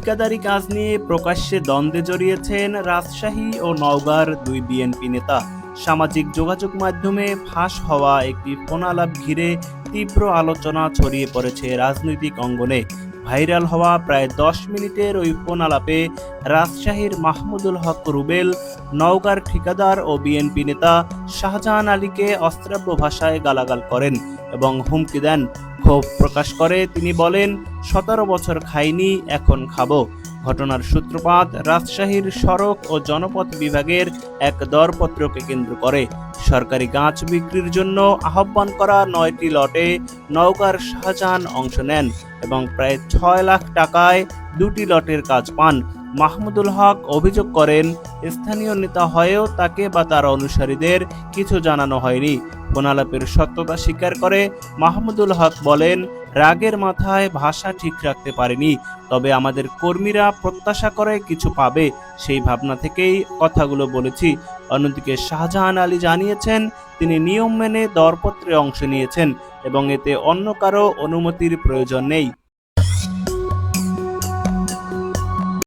ঠিকাদারি কাজ নিয়ে প্রকাশ্যে দ্বন্দ্বে জড়িয়েছেন রাজশাহী ও নওগাঁর দুই বিএনপি নেতা। সামাজিক যোগাযোগ মাধ্যমে ফাঁস হওয়া একটি ফোনালাপ ঘিরে তীব্র আলোচনা ছড়িয়ে পড়েছে রাজনৈতিক অঙ্গনে। ভাইরাল হওয়া প্রায় দশ মিনিটের ওই ফোন আলাপে রাজশাহীর মাহমুদুল হক রুবেল, নওগাঁর ঠিকাদার ও বিএনপি নেতা শাহজাহান আলীকে অস্ত্রাব্য ভাষায় গালাগাল করেন এবং হুমকি দেন। ক্ষোভ প্রকাশ করে, তিনি বলেন, সতেরো বছর খাইনি, এখন খাব। ঘটনার সূত্রপাত রাজশাহীর সড়ক ও জনপথ বিভাগের এক দরপত্রকে কেন্দ্র করে। সরকারি গাছ বিক্রির জন্য আহ্বান করা নয়টি লটে নওগাঁর শাহজাহান অংশ নেন এবং প্রায় ছয় লাখ টাকায় দুটি লটের কাজ পান। মাহমুদুল হক অভিযোগ করেন, স্থানীয় নেতা হয়েও তাকে বা তার অনুসারীদের কিছু জানানো হয়নি। ফোনালাপের সত্যতা স্বীকার করে মাহমুদুল হক বলেন, রাগের মাথায় ভাষা ঠিক রাখতে পারেনি, তবে আমাদের কর্মীরা প্রত্যাশা করে কিছু পাবে, সেই ভাবনা থেকেই কথাগুলো বলেছি। অন্যদিকে শাহজাহান আলী জানিয়েছেন, তিনি নিয়ম মেনে দরপত্রে অংশ নিয়েছেন এবং এতে অন্য কারও অনুমতির প্রয়োজন নেই।